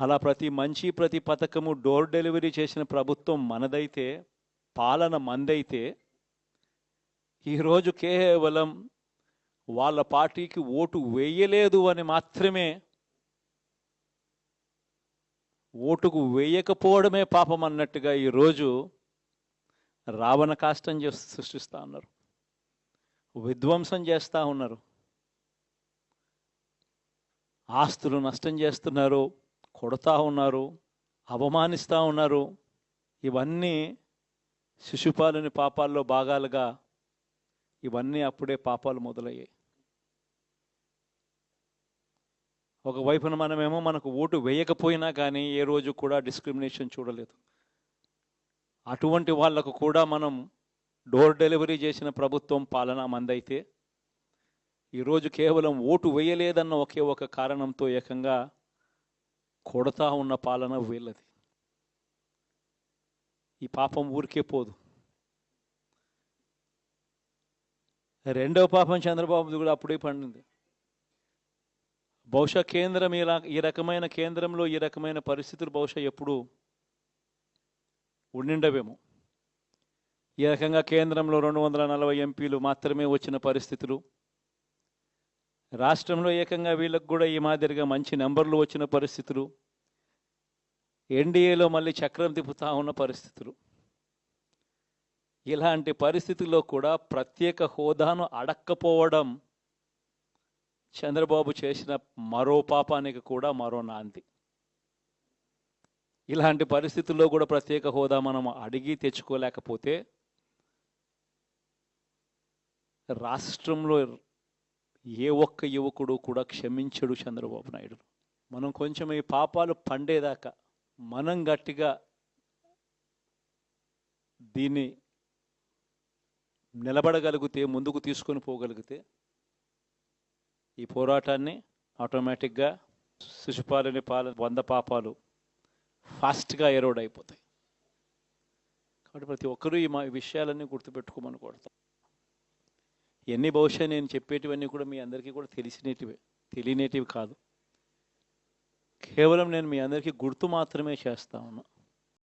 అలా ప్రతి మంచి ప్రతి పథకము డోర్ డెలివరీ చేసిన ప్రభుత్వం మనదైతే పాలన మందైతే ఈరోజు కేవలం వాళ్ళ పార్టీకి ఓటు వేయలేదు అని మాత్రమే ఓటుకు వేయకపోవడమే పాపం అన్నట్టుగా ఈరోజు రావణ కాష్టం చేసి సృష్టిస్తూ ఉన్నారు. విధ్వంసం చేస్తూ ఉన్నారు. ఆస్తులు నష్టం చేస్తున్నారు. కొడతా ఉన్నారు అవమానిస్తూ ఉన్నారు. ఇవన్నీ శిశుపాలుని పాపాల్లో భాగాలుగా ఇవన్నీ అప్పుడే పాపాలు మొదలయ్యాయి. ఒకవైపున మనమేమో మనకు ఓటు వేయకపోయినా కానీ ఏ రోజు కూడా డిస్క్రిమినేషన్ చూడలేదు. అటువంటి వాళ్ళకు కూడా మనం డోర్ డెలివరీ చేసిన ప్రభుత్వం పాలన మందైతే ఈరోజు కేవలం ఓటు వేయలేదన్న ఒకే ఒక కారణంతో ఏకంగా కొడతా ఉన్న పాలన వీళ్ళది. ఈ పాపం ఊరికే పోదు. రెండవ పాపం చంద్రబాబుది కూడా అప్పుడే పండింది. బహుశా కేంద్రం ఇలా ఈ రకమైన కేంద్రంలో ఈ రకమైన పరిస్థితులు బహుశా ఎప్పుడూ ఉండిండవేమో. ఈ రకంగా కేంద్రంలో రెండు వందల నలభై ఎంపీలు మాత్రమే వచ్చిన పరిస్థితులు. రాష్ట్రంలో ఏకంగా వీళ్ళకు కూడా ఈ మాదిరిగా మంచి నెంబర్లు వచ్చిన పరిస్థితులు. ఎన్డీఏలో మళ్ళీ చక్రం తిప్పుతా ఉన్న పరిస్థితులు. ఇలాంటి పరిస్థితుల్లో కూడా ప్రత్యేక హోదాను అడక్కపోవడం చంద్రబాబు చేసిన మరో పాపానికి కూడా మరో నాంది. ఇలాంటి పరిస్థితుల్లో కూడా ప్రత్యేక హోదా మనం అడిగి తెచ్చుకోలేకపోతే రాష్ట్రంలో ఏ ఒక్క యువకుడు కూడా క్షమించడు చంద్రబాబు నాయుడు. మనం కొంచెం ఈ పాపాలు పండేదాకా మనం గట్టిగా దీన్ని నిలబడగలిగితే ముందుకు తీసుకొని పోగలిగితే ఈ పోరాటాన్ని ఆటోమేటిక్గా శిశుపాలని పాల వంద పాపాలు ఫాస్ట్గా ఎరోడ్ అయిపోతాయి. కాబట్టి ప్రతి ఒక్కరూ ఈ మా విషయాలన్నీ గుర్తుపెట్టుకోమని కొడతాం ఎన్ని బహుశా నేను చెప్పేటివన్నీ కూడా మీ అందరికీ కూడా తెలిసినటివే తెలియనేటివి కాదు. కేవలం నేను మీ అందరికీ గుర్తు మాత్రమే చేస్తా ఉన్నా.